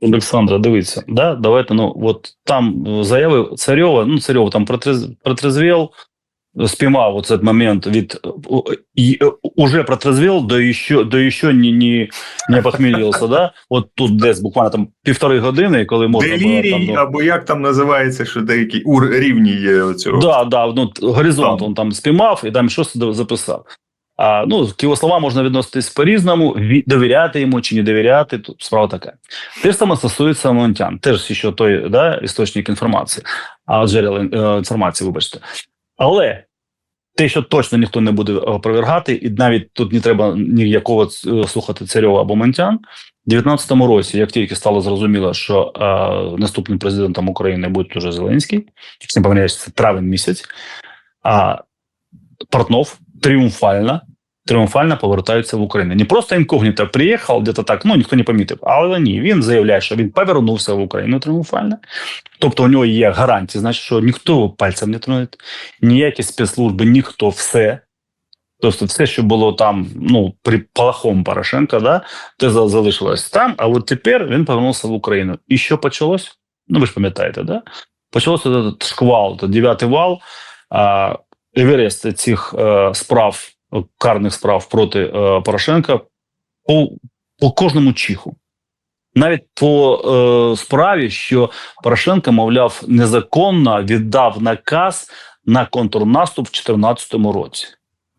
Олександра, дивіться, да, давайте, ну, от там е, заяви Царьова, ну, Царьов там протрез, протрезвел, спіймав оцей момент від, е, е, уже протрезвел, да еще, да еще не, не, не похмелился, да, от тут десь буквально там півтори години, коли можна було там, Делірій, ну, або як там називається, що деякі ур рівні є цього. Да, да, ну, горизонт Там. він там спіймав і там щось записав. А, ну, його словам можна відноситись по-різному, довіряти йому чи не довіряти, тут справа така. Те ж саме стосується Монтян, теж ще той да, істочник інформації, а джерела е, інформації, вибачте. Але те, що точно ніхто не буде опровергати, і навіть тут не треба ніякого е, слухати Царьова або Монтян. У 19-му році, як тільки стало зрозуміло, що е, наступним президентом України буде уже Зеленський, якщо не помиляюсь, це травень місяць, а Портнов тріумфально, тріумфально повертається в Україну. Не просто інкогніто приїхав, де-то так, ну ніхто не помітив, але ні, він заявляє, що він повернувся в Україну тріумфально. Тобто у нього є гарантії, значить, що ніхто пальцем не тронує, ніякі спецслужби, ніхто все. Тобто все, що було там, ну, при плохому Порошенка, да, те залишилось там, а от тепер він повернувся в Україну. І що почалось? Ну, ви ж пам'ятаєте, да? Почався шквал, то дев'ятий вал, Еверест цих е, справ, карних справ проти е, Порошенка по, по кожному чиху. Навіть по е, справі, що Порошенко, мовляв, незаконно віддав наказ на контрнаступ в 2014 році.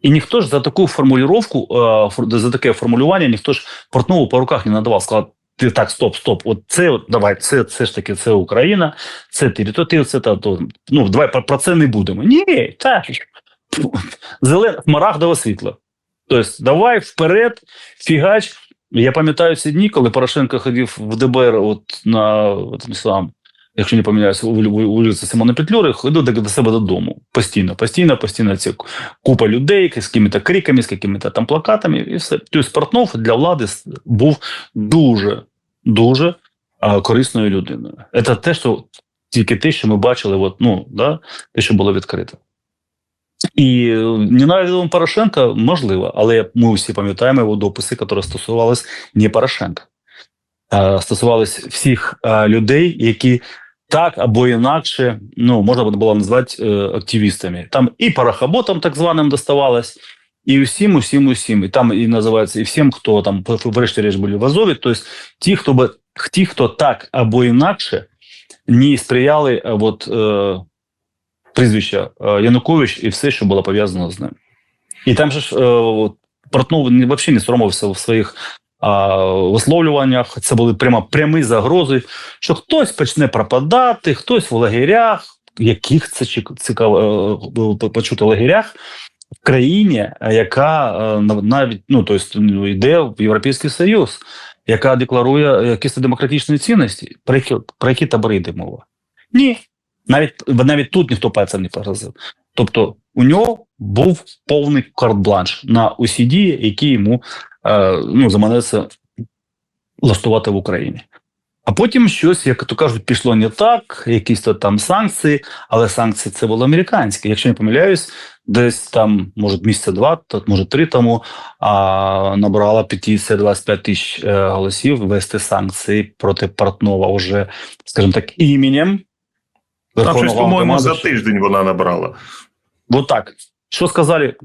І ніхто ж за таку формулювання, за таке формулювання, ніхто ж Портнову по руках не надавав. Сказав, ти так, стоп, стоп. От це давай, це, це ж таки це Україна, це територія, це та то. Ну давай про це не будемо. Ні, так. Зелене смарагдове світло. Тобто, давай вперед, фігач. Я пам'ятаю ці дні, коли Порошенко ходив в ДБР, от на от, сам, якщо не помиляюся, у вулиці Симона Петлюри, ходив до, до себе додому. Постійно, постійно, постійно ці купа людей з якими-то криками, з якими-то там плакатами, і все. Тобто Портнов для влади був дуже, дуже а, корисною людиною. Це те, що тільки те, що ми бачили, от, ну, да, те, що було відкрито. І ненавидом Порошенка можливо, але ми всі пам'ятаємо його дописи, які стосувалися не Порошенка, а стосувалися всіх людей, які так або інакше ну, можна було назвати е, активістами. Там і парахоботам так званим доставалось, і всім, усім, усім. І там і називається, і всім, хто там, врешті-решт, були в Азові, тобто ті, хто ті, хто так або інакше не сприяли от, е, прізвища е, Янукович і все, що було пов'язано з ним. І там же ж е, Портнов взагалі не соромився в своїх а, висловлюваннях. Це були прямо прямі загрози, що хтось почне пропадати, хтось в лагерях, яких це цікаво е, почути лагерях. В країні, яка навіть ну тобто, йде в Європейський Союз, яка декларує якісь демократичні цінності, про які, про які табори йде мова? Ні, навіть навіть тут ніхто пальцем не поразив. Тобто у нього був повний карт-бланш на усі дії, які йому е, ну, заманеться влаштувати в Україні. А потім щось, як то кажуть, пішло не так, якісь то там санкції, але санкції це було американські. Якщо не помиляюсь, десь там, може, місяця два, може три тому а, набрала петиція 25 тисяч е, голосів ввести санкції проти Портнова уже, скажімо так, іменем. Там щось, по-моєму, за тиждень вона набрала. Вот так. Що сказали?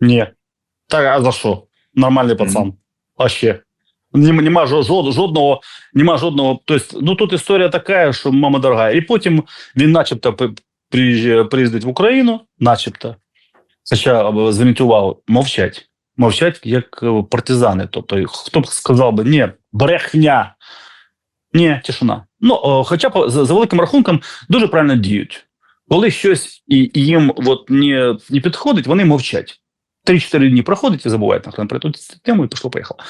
Ні. Так, а за що? Нормальний пацан. А ще. Нема, нема жодного, нема жодного. Тобто, ну тут історія така, що мама дорога. І потім він начебто приїздить в Україну, начебто. Хоча, зверніть увагу, мовчать. Мовчать як е, партизани. Тобто, хто б сказав би, ні, брехня. Ні, тишина. Ну, хоча б за, великим рахунком дуже правильно діють. Коли щось їм от не, не підходить, вони мовчать. Три-чотири дні проходить і забувають нахрен про ту тему і пішло поїхало.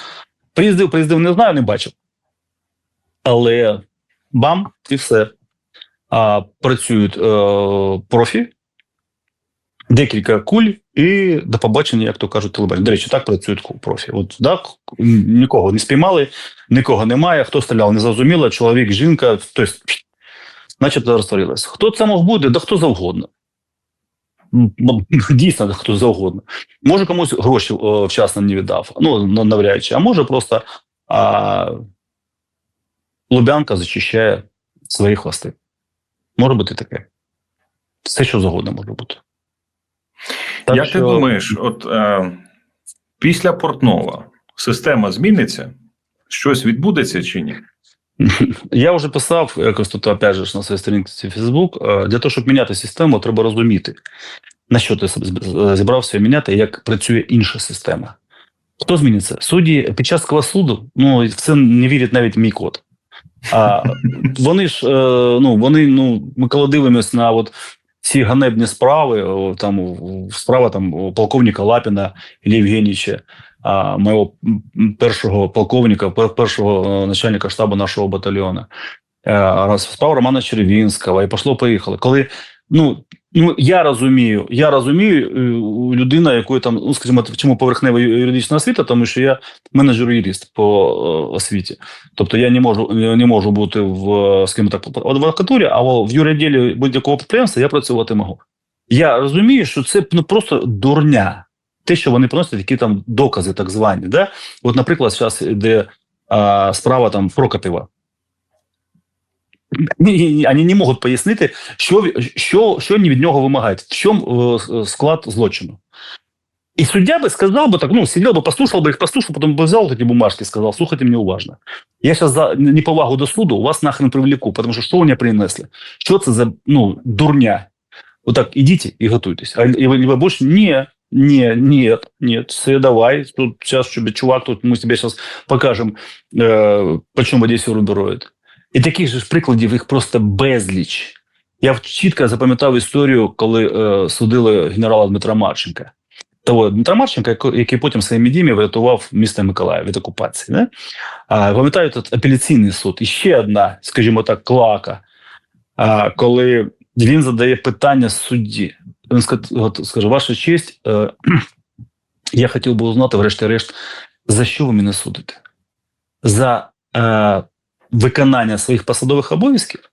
Приїздив, приїздив, не знаю, не бачив. Але бам, і все. А, працюють е, профі, декілька куль, і до побачення, як то кажуть, телебачення. До речі, так працюють профі. От так, нікого не спіймали, нікого немає. Хто стріляв, не зрозуміло. Чоловік, жінка, тобто, начебто розтворилась. Хто це мог бути? Да хто завгодно. Дійсно, хто завгодно. Може, комусь гроші о, вчасно не віддав, ну навряд чи, а може просто а, Лубянка зачищає свої хвости. Може бути таке. Все, що завгодно може бути. Так Як що- ти думаєш, от е, після Портнова система зміниться? Щось відбудеться чи ні? Я вже писав якось тут, опять же, на своїй сторінці Facebook. е, Для того, щоб міняти систему, треба розуміти, на що ти зібрався міняти, як працює інша система. Хто зміниться? Судді під час суду, ну в це не вірить навіть мій код. А вони ж, е, ну вони, ну, ми коли дивимося на от ці ганебні справи, там справа там полковника Лапіна Євгеніча, моєго першого полковника, першого начальника штабу нашого батальйону, е, раз- справа Романа Червінського, і пішло поїхало. Коли ну я розумію, я розумію е, людина, якої там, ну скажімо, чому поверхнева юридична освіта, тому що я менеджер-юрист по е, освіті. Тобто я не можу не можу бути в е, скажімо так, адвокатурі, а в юриділі будь-якого підприємства я працювати можу. Я розумію, що це ну просто дурня. Те, що вони приносять, які там докази, так звані. Да? От, наприклад, зараз йде а, справа там Прокопіва. Ні, ні, ні, Вони не можуть пояснити, що, ві- що, що вони від нього вимагають, в чому е, склад злочину. И судья бы сказал бы так, ну, сидел бы, послушал бы их, послушал, потом бы взял вот эти бумажки и сказал, слухайте меня уважно. Я сейчас за неповагу до суду вас нахрен привлеку, потому что что у меня принесли? Что это за, ну, дурня? Вот так, идите и готуйтесь. А и вы, либо больше, не, не, нет, нет, все, давай, тут сейчас, чтобы чувак, тут мы тебе сейчас покажем, э, почему в Одесі рубероїд. І таких же ж прикладів їх просто безліч. Я чітко запам'ятав історію, коли е, судили генерала Дмитра Марченка. Того Дмитра Марченка, який потім своїми діями врятував місто Миколаїв від окупації. Не? А, пам'ятаю тут апеляційний суд. І ще одна, скажімо так, клака, а, коли він задає питання судді. Він скаже, ваша честь, е, я хотів би узнати, врешті-решт, за що ви мене судите? За е, виконання своїх посадових обов'язків?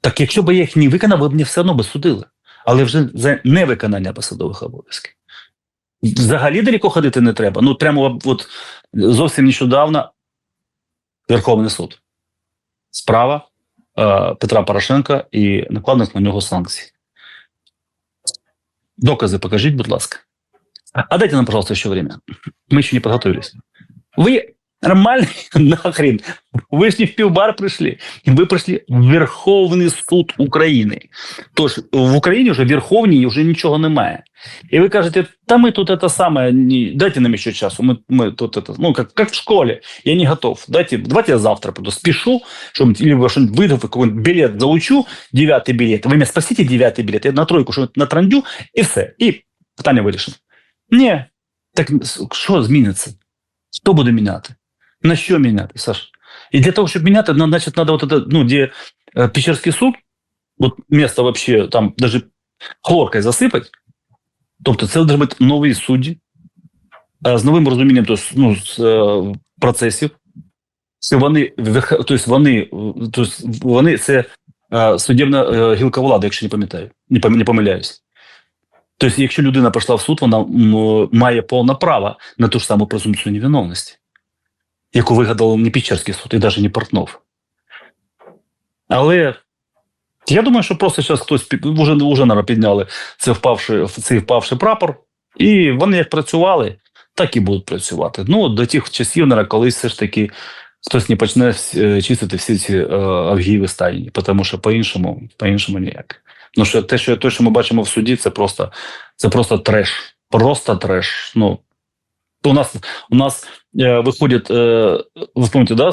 Так якщо б я їх не виконав, ви б мене все одно би судили. Але вже за невиконання посадових обов'язків. Взагалі далеко ходити не треба. Ну, прямо от зовсім нещодавно Верховний суд. Справа е, Петра Порошенка і накладних на нього санкцій. Докази покажіть, будь ласка. А дайте нам, пожалуйста, еще время. Мы еще не подготовились. Вы нормальный нахрен. Ви ж не в півбар прийшли. Ви прийшли в Верховний суд України. Тож в Україні вже в Верховній вже нічого немає. І ви кажете, та ми тут це саме, не... дайте нам ще часу. Ми, ми тут это, ну, как, как в школе, я не готов. Дайте, давайте я завтра приду, спешу, чтобы либо что-нибудь выйду, какой-нибудь билет заучу, девятый билет. Вы меня спасите девятый билет, я на тройку что-нибудь натрандю, і все. І питання вирішено. Ні, так що зміниться? Хто буде міняти? На що міняти, Саш? І для того, щоб міняти, на- значить, треба вот это, ну, де е, Печерський суд, от місто вообще там даже хлоркою засипать, тобто це може бути нові судді з новим розумінням то, есть, ну, з, е, процесів. Це вони, верх- тобто вони, е, тобто вони це судебна е, гілка влади, якщо не пам'ятаю, не, пом- не помиляюсь. Тобто, якщо людина пішла в суд, вона має повне право на ту ж саму презумпцію невиновності, яку вигадав не Печерський суд і навіть не Портнов. Але я думаю, що просто зараз хтось вже, вже наверно, підняли це впавши, цей впавший прапор, і вони як працювали, так і будуть працювати. Ну, до тих часів, наверно, колись все ж таки хтось не почне е, чистити всі ці е, авгіїви стайні, тому що по-іншому, по-іншому ніяк. Ну, що те, що, те, що ми бачимо в суді, це просто, це просто треш. Просто треш. Ну, у нас, у нас е, виходить, е, ви пам'ятаєте, да,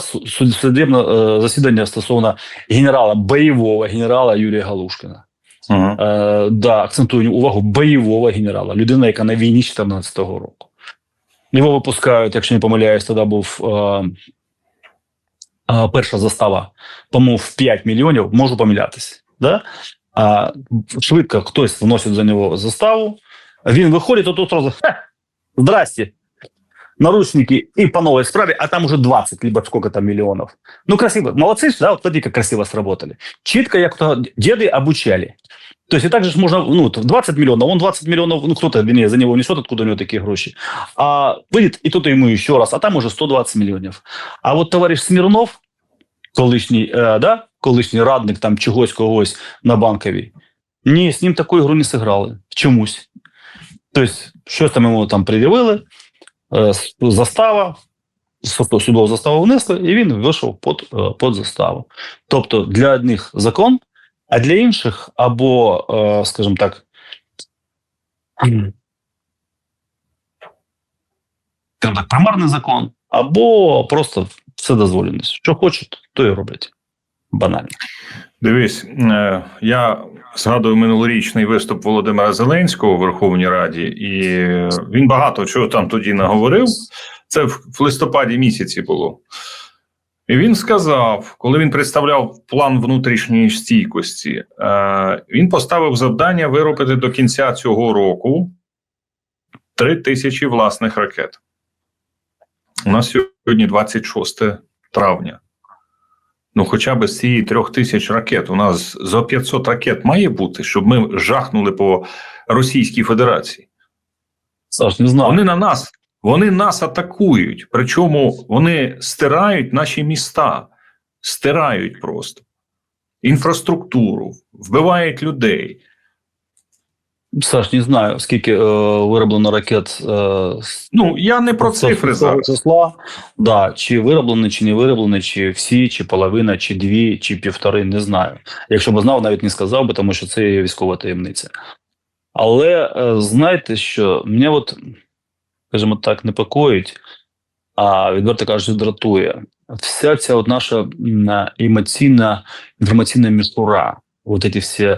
судебне е, засідання стосовно генерала, бойового генерала Юрія Галушкина. Ага. Е, да, акцентую увагу бойового генерала, людина, яка на війні 14-го року. Його випускають, якщо не помиляюсь, тоді був е, е, перша застава, по-моєму, 5 мільйонів, можу помилятися. Да? А, швидко хтось вносить за нього заставу, він виходить, то тут одразу здрасте, наручники и по новой справе, а там уже 20, либо сколько там миллионов. Ну, красиво. Молодцы, ж, да, вот смотри, как красиво сработали. Читко, як то деды обучали. То есть и так же ж можно, ну, вот 20 миллионов, он 20 миллионов, ну, кто-то, вернее, за него несет, откуда у него такие гроши. А выйдет, и кто-то ему еще раз, а там уже 120 миллионов. А вот товарищ Смирнов, колишній, е, да? колишній радник там чогось когось на банковій. Ні, з ним таку ігру не зіграли. Чомусь. Тобто, щось там йому там пред'явили, е, с- застава, судову заставу внесли, і він вийшов під, е, під заставу. Тобто для одних закон, а для інших або, е, скажімо так, примарний закон, або просто все вседозволеність. Що хочуть, то і роблять. Банально. Дивись, е, я згадую минулорічний виступ Володимира Зеленського у Верховній Раді, і він багато чого там тоді наговорив. Це в листопаді місяці було. І він сказав, коли він представляв план внутрішньої стійкості, е, він поставив завдання виробити до кінця цього року три тисячі власних ракет. У нас сьогодні 26 травня. Ну, хоча б з цієї трьох тисяч ракет у нас за 500 ракет має бути, щоб ми жахнули по Російській Федерації. Саш, не знаю. Вони на нас, вони нас атакують. Причому вони стирають наші міста, стирають просто інфраструктуру, вбивають людей. Саш, не знаю, скільки е, вироблено ракет е, Ну я не про цифри зараз. числа. Да, чи вироблені, чи не вироблені, чи всі, чи половина, чи дві, чи півтори, не знаю. Якщо б знав, навіть не сказав би, тому що це є військова таємниця. Але е, знаєте, що мене от, скажімо так, непокоїть, а відверто кажучи, дратує. Вся ця от наша емоційна інформаційна мішура, от ці всі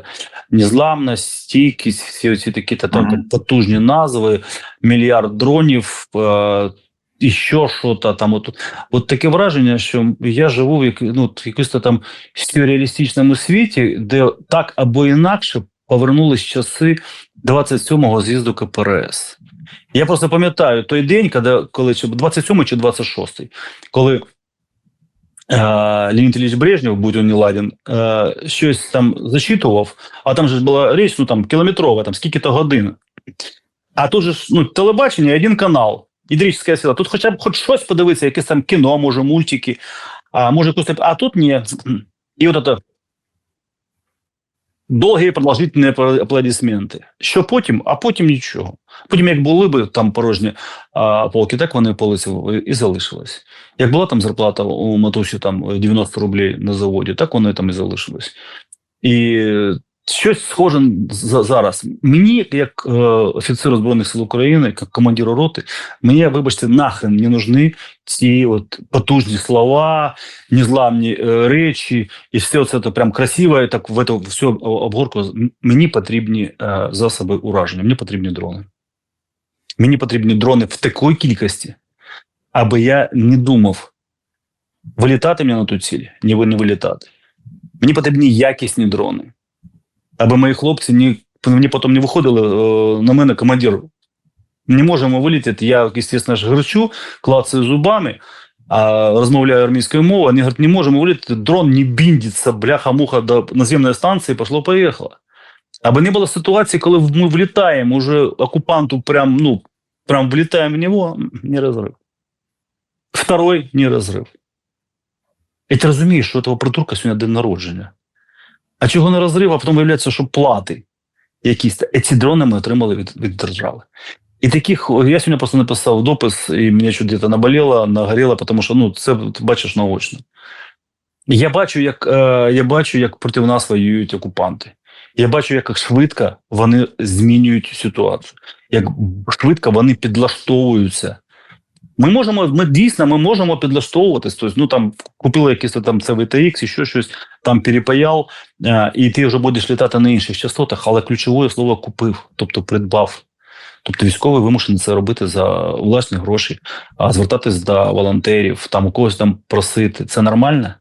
незламність, стійкість, всі ці такі та там потужні назви, мільярд дронів, е, і що що-то там. От, от таке враження, що я живу в як, ну, в якомусь там сюрреалістичному світі, де так або інакше повернулись часи 27-го з'їзду КПРС. Я просто пам'ятаю той день, коли, коли чи 27 чи 26, коли е, Ильич Брежнев, будь он не ладен, щось там зачитував, а там же була річ, ну там кілометрова, там скільки-то годин. А тут же ну, телебачення, один канал, ідрічська сила. Тут хоча б хоч щось подивитися, якесь там кіно, може, мультики, а може а тут ні. І от це довгі продовжительні аплодисменти. Що потім? А потім нічого. Потім, як були б там порожні а, полки, так вони полиці і залишились. Як була там зарплата у матусі там 90 рублів на заводі, так воно там і залишилось. І щось схоже зараз. Мені, як е, офіцеру Збройних сил України, як командиру роти, мені, вибачте, нахрен не нужны ці от потужні слова, незламні е, речі, і все це прям красиво, і так в эту всю обгорку. Мені потрібні е, засоби ураження, мені потрібні дрони. Мені потрібні дрони в такій кількості, аби я не думав, вилітати мені на ту ціль, ні не вилітати. Мені потрібні якісні дрони. Аби мої хлопці ні, мені потім не виходили е, на мене командир. Не можемо вилітати. Я, звісно ж, клацаю зубами, а розмовляю армійською мовою. Вони говорять, не можемо вилітати, дрон не біндиться, бляха-муха до наземної станції, пошло-поїхало. Аби не було ситуації, коли ми влітаємо, уже окупанту прям, ну, прям влітаємо в нього, не розрив. Второй не розрив. І ти розумієш, що у того придурка сьогодні день народження. А чого не розрив, а потім виявляється, що плати якісь. Ці дрони ми отримали від, від держави. І таких, я сьогодні просто написав допис, і мене щось десь наболіло, нагоріло, тому що ну, це ти бачиш наочно. Я бачу, як, е, я бачу, як проти нас воюють окупанти. Я бачу, як швидко вони змінюють ситуацію, як швидко вони підлаштовуються. Ми можемо, ми дійсно ми можемо підлаштовуватись. Тобто, ну там купили якийсь там CVTX, і ще щось там перепаяв, е, і ти вже будеш літати на інших частотах, але ключове слово купив, тобто придбав. Тобто військовий вимушений це робити за власні гроші, а звертатись до волонтерів, там у когось там просити. Це нормально?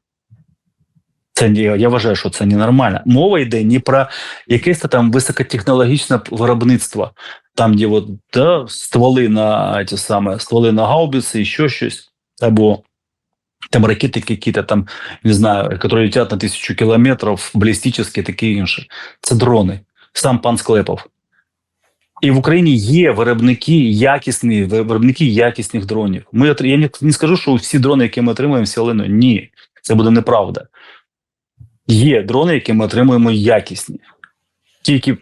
Це я вважаю, що це ненормально. Мова йде не про якесь там високотехнологічне виробництво, там, де от, да, стволи на ті саме, стволи на гаубиці, і ще щось, або там ракети які-то там, не знаю, які летять на тисячу кілометрів, балістичні, такі інші. Це дрони. Сам пан Склепов. І в Україні є виробники якісні, виробники якісних дронів. Ми я не, не скажу, що всі дрони, які ми отримуємо, всі олено. Ні. це буде неправда. Є дрони, які ми отримуємо якісні, о,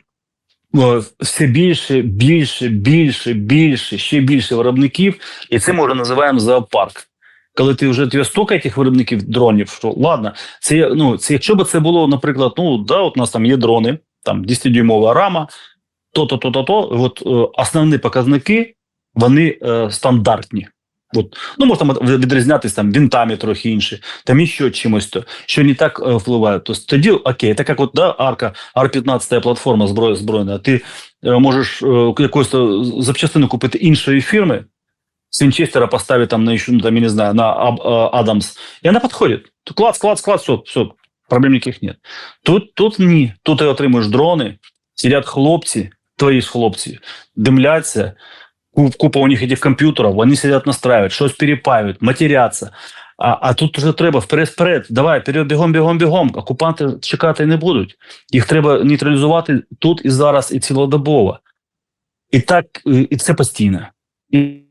все більше, більше, більше, більше, ще більше виробників, і це ми вже називаємо зоопарк. Коли ти вже тебе стільки тих виробників дронів, що ладно, це ну це якщо б це було, наприклад, ну да, от у нас там є дрони, там 10-дюймова рама, то, то, то, то, то. От е, основні показники вони е, стандартні. От, ну, може там відрізнятися там вінтами трохи інші, там іще чимось, що не так е, впливає. Тобто тоді окей, так як от да, арка, Ар-15 платформа зброї збройна, ти е, можеш е, якусь е, запчастину купити іншої фірми, з Вінчестера поставити там на ну, там, я не знаю, на Аб- э, Адамс, и она подходит. То клац, клац, клац, все, все, проблем никаких нет. Тут, тут ні. Тут ти отримуєш дрони, сидять хлопці, твої ж хлопці, димляться, купа у них этих комп'ютерів, вони сидять настраюють, щось перепаюють, матеряться. А, а тут вже треба вперед-вперед, давай, вперед, бігом, бігом, бігом. Окупанти чекати не будуть. Їх треба нейтралізувати тут і зараз, і цілодобово. І так, і це постійно. І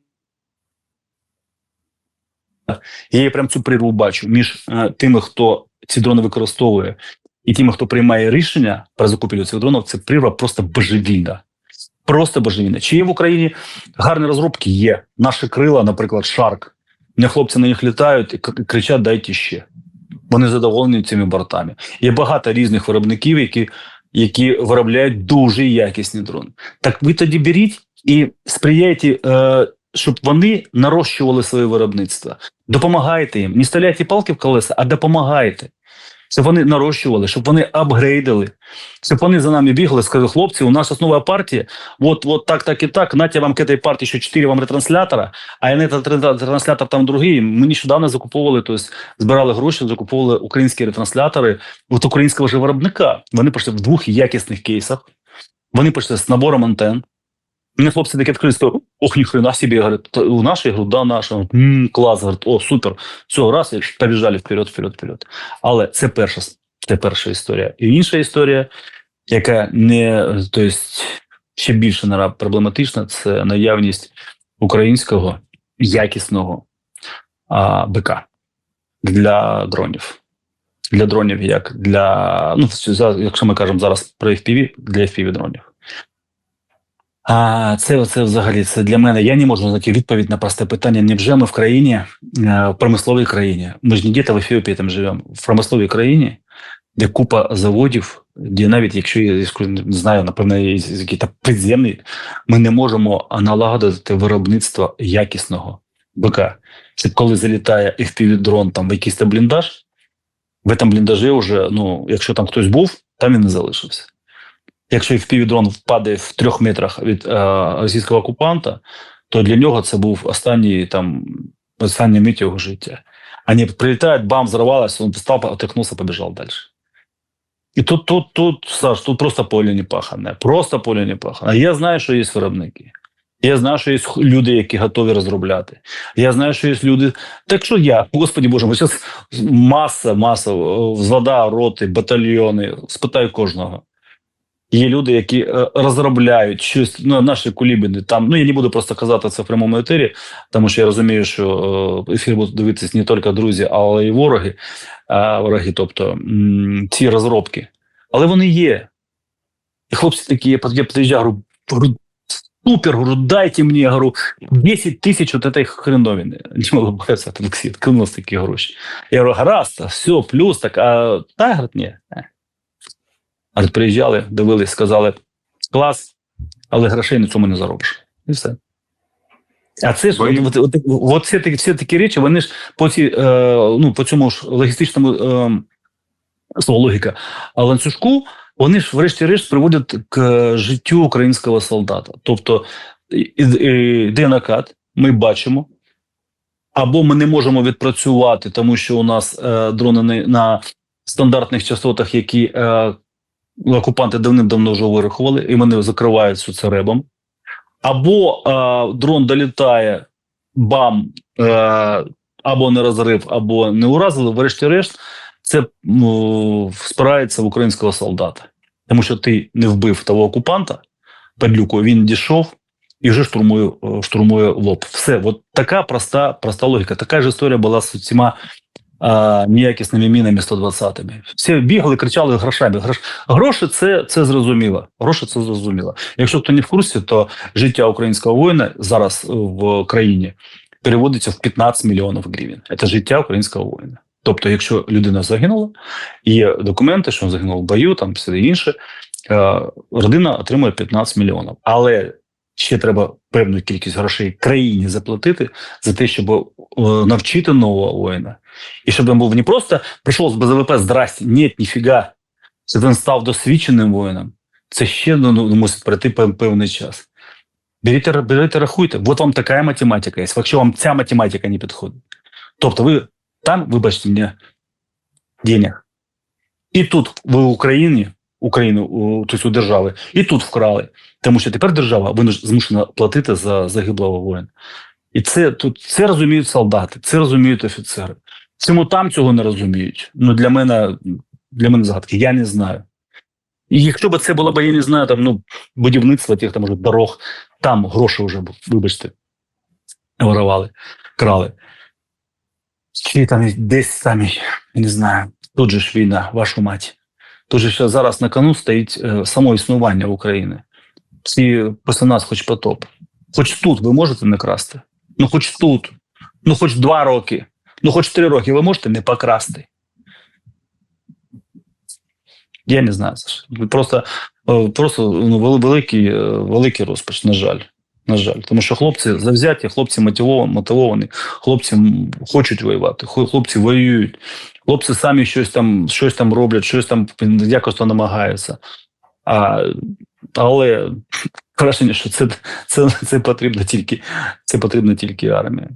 я прям цю прірву бачу між е, тими, хто ці дрони використовує, і тими, хто приймає рішення про закупівлю цих дронів, це прірва просто божевільна. Просто божевільна. Чи є в Україні гарні розробки? Є. Наші крила, наприклад, Шарк. Мене хлопці на них літають і кричать: дайте ще. Вони задоволені цими бортами. Є багато різних виробників, які, які виробляють дуже якісні дрони. Так ви тоді беріть і сприяйте, е, щоб вони нарощували своє виробництво. Допомагайте їм. Не стріляйте палки в колеса, а допомагайте. Щоб вони нарощували, щоб вони апгрейдили, щоб вони за нами бігли, сказали, хлопці, у нас основна партія, от, от так, так і так, нате вам к этой партії ще 4 вам ретранслятора, а этот ретранслятор там другий. Ми нещодавно закуповували, тобто збирали гроші, закуповували українські ретранслятори від українського ж виробника. Вони пішли в двох якісних кейсах, вони пішли з набором антенн. Мене хлопці таке відкрили, сказали, ох, ніхрена собі, говорить, «Та у нашій, я говорю, да, наша. М, клас, говорить, о, супер. Все, раз, і побіжали вперед, вперед, вперед. Але це перша, це перша історія. І інша історія, яка не, то есть, ще більше наразі проблематична, це наявність українського якісного а, БК для дронів. Для дронів, як для, ну, якщо ми кажемо зараз про FPV, для FPV дронів. А це, це взагалі це для мене. Я не можу знайти відповідь на просте питання. Невже ми в країні, е, в промисловій країні? Ми ж діти в Ефіопії там живемо, в промисловій країні, де купа заводів, де навіть якщо я не знаю, напевно, якісь підземні, ми не можемо налагодити виробництво якісного БК. Це коли залітає FPV-дрон там в якийсь там бліндаж, в этом бліндажі вже, ну, якщо там хтось був, там він не залишився. Якщо FPV-дрон впаде в трьох метрах від е, російського окупанта, то для нього це був останній там остання мить його життя. Вони прилітають, бам, взорвалося, він встав, отихнувся, побіжав далі. І тут, тут, тут, Саш, тут просто поле не пахане. Просто поле не пахане. Я знаю, що є виробники. Я знаю, що є люди, які готові розробляти. Я знаю, що є люди. Так що я, господі Боже, зараз маса, маса, взвода, роти, батальйони. Спитай кожного. Є люди, які е, розробляють щось, ну, наші кулібіни там. Ну я не буду просто казати це в прямому етері, тому що я розумію, що е, ефір будуть дивитися не тільки друзі, але й вороги, вороги, тобто ці розробки. Але вони є. І хлопці такі, я під'їжджаю, говорю, говорю, супер, говорю, дайте мені, я говорю, 10 тисяч от этой хреновини. Не улыбаюся, Олексій, откинулся такі гроші. Я говорю, гаразд, все, плюс, так, а та, говорить, ні. Е. А тут приїжджали, дивились, сказали: клас, але грошей на цьому не заробиш. І все. А це ж от, от, от, от всі, всі такі речі, вони ж по ці, е, ну, по цьому ж логістичному е, слово логіка, а ланцюжку, вони ж, врешті-решт, приводять к життю українського солдата. Тобто йде накат, ми бачимо, або ми не можемо відпрацювати, тому що у нас е, дрони на стандартних частотах, які е, окупанти давним-давно вже вирахували, і вони закривають все це ребом. Або е, дрон долітає, бам, е, або не розрив, або не уразили. Врешті-решт, це ну, спирається в українського солдата. Тому що ти не вбив того окупанта, падлюку, він дійшов і вже штурмує, е, штурмує лоб. Все, от така проста, проста логіка. Така ж історія була з цими а, неякісними мінами 120-ми. Всі бігали, кричали грошами. Грош... Гроші це, це зрозуміло. Гроші це зрозуміло. Якщо хто не в курсі, то життя українського воїна зараз в країні переводиться в 15 мільйонів гривень. Це життя українського воїна. Тобто, якщо людина загинула, є документи, що загинув в бою, там все інше, е, родина отримує 15 мільйонів. Але ще треба певну кількість грошей країні заплатити за те, щоб е, навчити нового воїна. І щоб він був не просто прийшов з БЗВП, здрасте, ні, ніфіга. Щоб він став досвідченим воїном. Це ще ну, ну, мусить пройти певний час. Беріть, беріть, рахуйте. От вам така математика є. Якщо вам ця математика не підходить. Тобто ви там, вибачте мені, денег. І тут в Україні, Україну, у- у держави, і тут вкрали. Тому що тепер держава змушена платити за загиблого воїна. І це тут це розуміють солдати, це розуміють офіцери. Чому там цього не розуміють? Ну для мене для мене загадки. Я не знаю. І якщо б це було б, я не знаю, там ну будівництво тих там може дорог, там гроші вже вибачте, воровали, крали. Чи там десь самі, не знаю. Тут же ж війна, вашу мать. Же ще зараз на кону стоїть е, само існування України. Всі після нас хоч потоп. Хоч тут ви можете не красти. Ну, хоч тут. Ну, хоч два роки. Ну, хоч три роки ви можете не покрасти. Я не знаю. Просто, е, просто ну, великий, е, великий розпач, на жаль. На жаль, тому що хлопці завзяті, хлопці мотивовані, хлопці хочуть воювати, хлопці воюють, хлопці самі щось там, щось там роблять, щось там якось то намагаються. А, але враження, що це, це, це потрібно тільки це потрібно тільки армії.